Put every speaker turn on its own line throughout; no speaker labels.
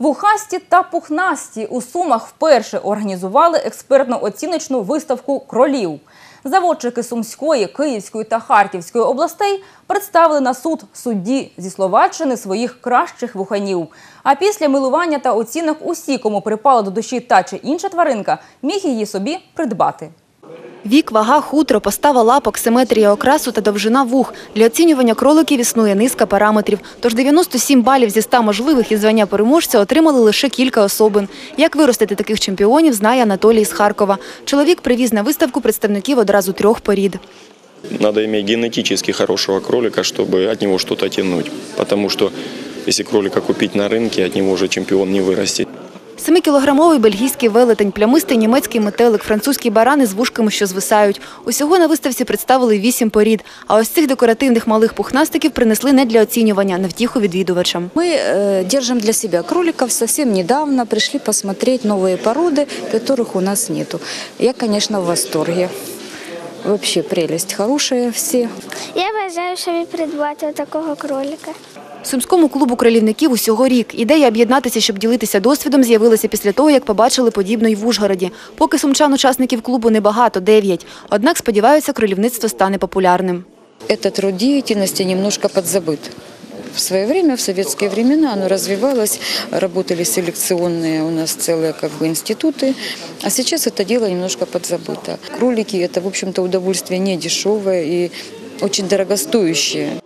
Вухасті та пухнасті у Сумах вперше організували експертно-оціночну виставку кролів. Заводчики Сумської, Київської та Харківської областей представили на суд судді зі Словаччини своїх кращих вуханів. А після милування та оцінок усі, кому припала до душі та чи інша тваринка, міг її собі придбати.
Вік, вага, хутро, постава лапок, симетрія окрасу та довжина вух. Для оцінювання кроликів існує низка параметрів. Тож 97 балів зі 100 можливих і звання переможця отримали лише кілька особин. Як виростити таких чемпіонів, знає Анатолій з Харкова. Чоловік привіз на виставку представників одразу трьох порід.
Надо иметь генетически хорошего кролика, чтобы от него что-то тянуть. Потому что если кролика купить на рынке, от него уже чемпион не вырастет.
Семикілограмовий бельгійський велетень, плямистий німецький метелик, французький барани з вушками, що звисають. Усього на виставці представили вісім порід. А ось цих декоративних малих пухнастиків принесли не для оцінювання, на втіху відвідувачам.
Мы э, держим для себя кроликов. Совсем недавно пришли посмотреть новые породы, которых у нас нету. Я, конечно, в восторге. Вообще прелесть хорошая все.
Я бажаю собі придбати такого кролика.
Сумському клубу кролівників усього рік. Ідея об'єднатися, щоб ділитися досвідом, з'явилася після того, як побачили подібно й в Ужгороді. Поки сумчан учасників клубу небагато – дев'ять. Однак сподіваються, кролівництво стане популярним.
Этот род деятельности немножко подзабыт. В свое время, в советские времена, оно развивалось, работали селекционные у нас целые как бы институты, а сейчас это дело немножко подзабыто. Кролики – это, в общем-то, удовольствие не дешевое и очень дорогостоящее.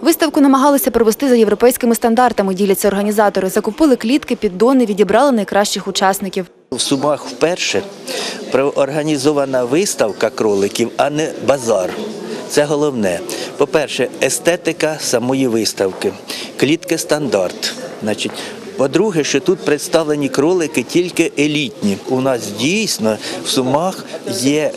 Виставку намагалися провести за європейськими стандартами, діляться організатори. Закупили клітки, піддони, відібрали найкращих учасників.
В Сумах вперше організована виставка кроликів, а не базар. Це головне. По-перше, естетика самої виставки, клітки стандарт. Значить, по-друге, що тут представлені кролики тільки елітні. У нас дійсно в Сумах є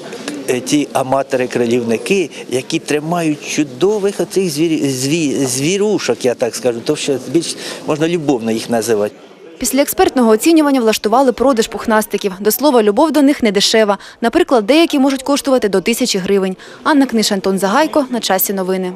ті аматори-кролівники, які тримають чудових оцих звір... зві... звірушок, я так скажу, то що більш можна любовно їх називати.
Після експертного оцінювання влаштували продаж пухнастиків. До слова, любов до них не дешева. Наприклад, деякі можуть коштувати до тисячі гривень. Анна Книш, Антон Загайко. На часі новини.